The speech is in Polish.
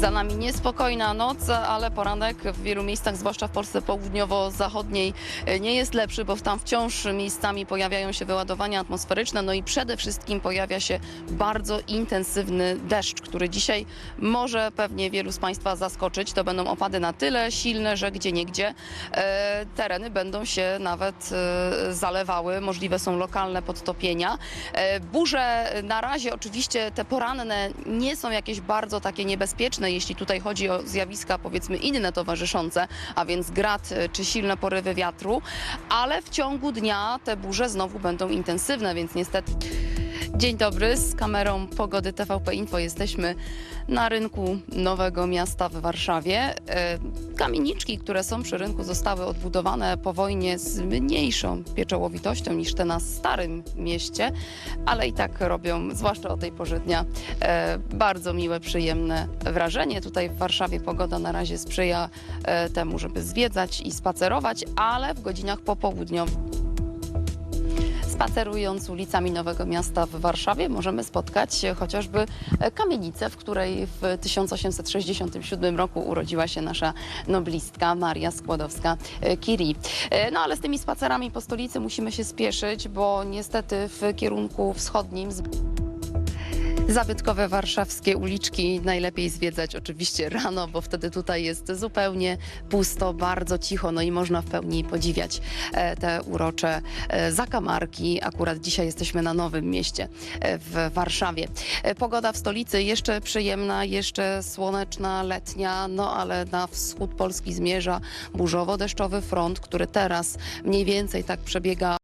Za nami niespokojna noc, ale poranek w wielu miejscach, zwłaszcza w Polsce południowo-zachodniej, e, nie jest lepszy, bo tam wciąż miejscami pojawiają się wyładowania atmosferyczne, no i przede wszystkim pojawia się bardzo intensywny deszcz, który dzisiaj może pewnie wielu z Państwa zaskoczyć. To będą opady na tyle silne, że gdzie niegdzie e, tereny będą się nawet e, zalewały, możliwe są lokalne podtopienia. Burze na razie oczywiście te poranne nie są jakieś bardzo takie niebezpieczne, jeśli tutaj chodzi o zjawiska powiedzmy inne towarzyszące, a więc grad e, czy silne porywy wiatru, ale w ciągu dnia te burze znowu będą intensywne, więc niestety Dzień dobry, z kamerą Pogody TVP Info jesteśmy na rynku Nowego Miasta w Warszawie. E, Kamieniczki, które są przy rynku zostały odbudowane po wojnie z mniejszą pieczołowitością niż te na Starym Mieście, ale i tak robią, zwłaszcza o tej porze dnia, e, bardzo miłe, przyjemne wrażenie. Tutaj w Warszawie pogoda na razie sprzyja e, temu, żeby zwiedzać i spacerować, ale w godzinach popołudniowych Spacerując ulicami Nowego Miasta w Warszawie możemy spotkać chociażby kamienicę, w której w 1867 roku urodziła się nasza noblistka Maria Skłodowska-Curie. No ale z tymi spacerami po stolicy musimy się spieszyć, bo niestety w kierunku wschodnim Zabytkowe warszawskie uliczki najlepiej zwiedzać oczywiście rano, bo wtedy tutaj jest zupełnie pusto, bardzo cicho, no i można w pełni podziwiać e, te urocze e, zakamarki. Akurat dzisiaj jesteśmy na Nowym Mieście e, w Warszawie. Pogoda w stolicy jeszcze przyjemna, jeszcze słoneczna, letnia, no ale na wschód Polski zmierza burzowo-deszczowy front, który teraz mniej więcej tak przebiega